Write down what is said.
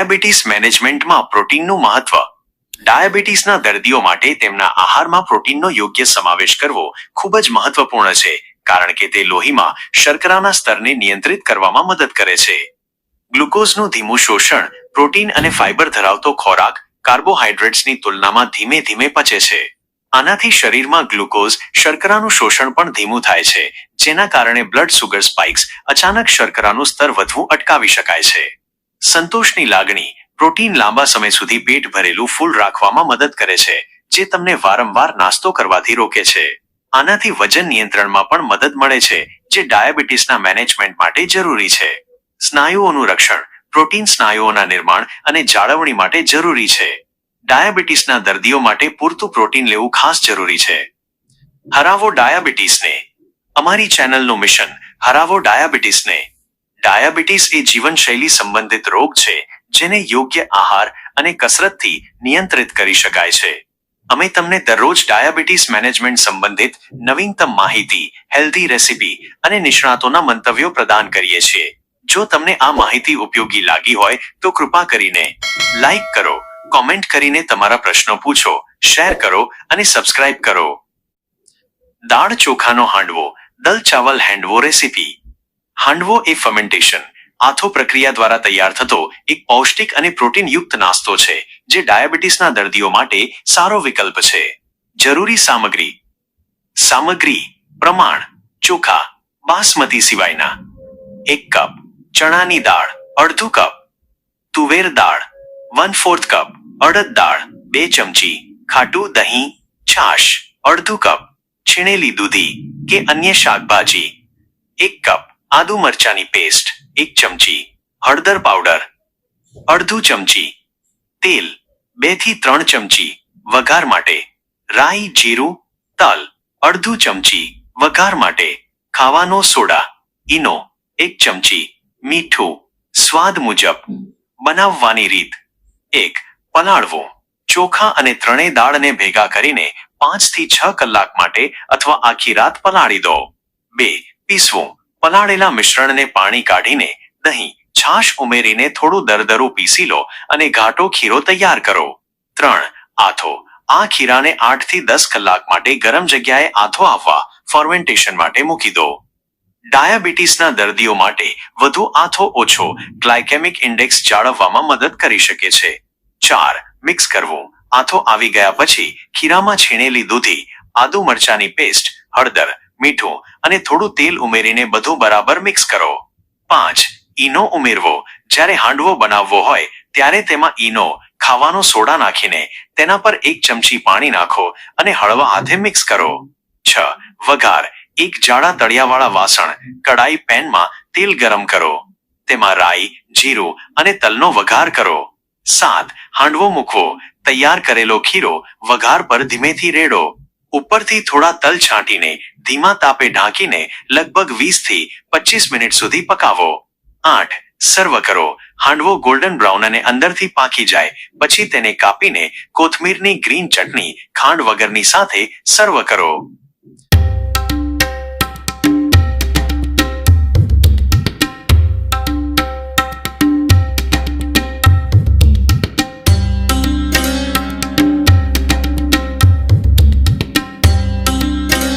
Diabetes મેનેજમેન્ટમાં પ્રોટીનનું મહત્વ. ડાયાબિટીસના દર્દીઓ માટે તેમના આહારમાં પ્રોટીનનો યોગ્ય સમાવેશ કરવો ખૂબ જ મહત્વપૂર્ણ છે, કારણ કે તે લોહીમાં શર્કરાના સ્તરને નિયંત્રિત કરવામાં મદદ કરે છે. ગ્લુકોઝનું ધીમું શોષણ પ્રોટીન અને ફાઇબર ધરાવતો ખોરાક કાર્બોહાઈડ્રેટ્સની તુલનામાં ધીમે ધીમે પચે છે. આનાથી શરીરમાં ગ્લુકોઝ શર્કરાનું શોષણ પણ ધીમું થાય છે, જેના કારણે બ્લડ સુગર સ્પાઇક્સ અચાનક શર્કરાનું સ્તર વધવું અટકાવી શકાય છે. સંતોષની લાગણી પ્રોટીન લાંબા સમય સુધી પેટ ભરેલું ફૂલ રાખવામાં મદદ કરે છે, જે તમને વારંવાર નાસ્તો કરવાથી રોકે છે. આનાથી વજન નિયંત્રણમાં પણ મદદ મળે છે, જે ડાયાબિટીસના મેનેજમેન્ટ માટે જરૂરી છે. સ્નાયુઓનું રક્ષણ પ્રોટીન સ્નાયુઓના નિર્માણ અને જાળવણી માટે જરૂરી છે. ડાયાબિટીસના દર્દીઓ માટે પૂરતું પ્રોટીન લેવું ખાસ જરૂરી છે. હરાવો ડાયાબિટીસને. અમારી ચેનલનું મિશન, હરાવો ડાયાબિટીસને. ડાયાબિટીસ એ જીવનશૈલી સંબંધિત રોગ છે, જેને યોગ્ય આહાર અને કસરતથી નિયંત્રિત કરી શકાય છે. અમે તમને દરરોજ ડાયાબિટીસ મેનેજમેન્ટ સંબંધિત નવીનતમ માહિતી, હેલ્ધી રેસીપી અને નિષ્ણાતોના મંતવ્યો પ્રદાન કરીએ છીએ. જો તમને આ માહિતી ઉપયોગી લાગી હોય, તો કૃપા કરીને લાઈક કરો, કોમેન્ટ કરીને તમારા પ્રશ્નો પૂછો, શેર કરો અને સબસ્ક્રાઇબ કરો. દાળ ચોખાનો હાંડવો, દલ ચાવલ હેન્ડવો રેસિપી. હાંડવો એ ફર્મેન્ટેશન આથો પ્રક્રિયા દ્વારા તૈયાર થતો એક પૌષ્ટિક અને પ્રોટીનયુક્ત નાસ્તો છે, જે ડાયાબિટીસના દર્દીઓ માટે સારો વિકલ્પ છે. જરૂરી સામગ્રી. સામગ્રી, પ્રમાણ, ચોખા, બાસમતી સિવાયના. એક કપ ચણાની દાળ, અડધું કપ તુવેર દાળ વન ફોર્થ કપ અડદ દાળ, બે ચમચી ખાટું દહીં, છાશ, અડધું કપ છીણેલી દૂધી કે અન્ય શાકભાજી. એક કપ આદુ મરચાની પેસ્ટ એક ચમચી હળદર પાવડર અડધું ચમચી તેલ બેથી ત્રણ ચમચી વઘાર માટે રાઈ જીરું, તલ, અડધું ચમચી વઘાર માટે ખાવાનો સોડા, ઈનો, એક ચમચી મીઠું. સ્વાદ મુજબ બનાવવાની રીત, એક, પલાળવો. ચોખા અને ત્રણેય દાળને ભેગા કરીને પાંચથી છ કલાક માટે અથવા આખી રાત પલાળી દો. બે, પીસવું. પલાળેલા મિશ્રણને પાણી કાઢીને દહીં, છાશ ઉમેરીને થોડું દરદરું પીસી લો અને ઘાટો ખીરો તૈયાર કરો. ત્રણ, આથો. આ ખીરાને આઠથી દસ કલાક માટે ગરમ જગ્યાએ આથો આવવા ફોર્મેન્ટેશન માટે મૂકી દો. ડાયાબિટીસના દર્દીઓ માટે વધુ આથો ઓછો ગ્લાયકેમિક ઇન્ડેક્સ જાળવવામાં મદદ કરી શકે છે. ચાર, મિક્સ કરવું. આથો આવી ગયા પછી ખીરામાં છીણેલી દૂધી, આદુ મરચાની પેસ્ટ, હળદર મીઠું અને થોડું તેલ ઉમેરીને બધું બરાબર મિક્સ કરો. પાંચ, ઈનો ઉમેરવો. જ્યારે હાંડવો બનાવવો હોય, ત્યારે તેમાં ઈનો, ખાવાનો સોડા નાખીને તેના પર એક ચમચી પાણી નાખો અને હળવા હાથે મિક્સ કરો. છ, વઘાર. એક જાડા તળિયાવાળા વાસણ કડાઈ પેનમાં તેલ ગરમ કરો. તેમાં રાઈ, જીરું અને તલનો વઘાર કરો. સાત, હાંડવો મૂકવો. તૈયાર કરેલો ખીરો વઘાર પર ધીમેથી રેડો. ઉપરથી થોડા તલ છાંટીને, ધીમા તાપે ઢાંકીને લગભગ વીસથી પચીસ મિનિટ સુધી પકાવો. આઠ. સર્વ કરો. હાંડવો ગોલ્ડન બ્રાઉન અને અંદરથી પાકી જાય. પછી તેને કાપીને કોથમીરની ગ્રીન ચટણી ખાંડ વગરની સાથે સર્વ કરો.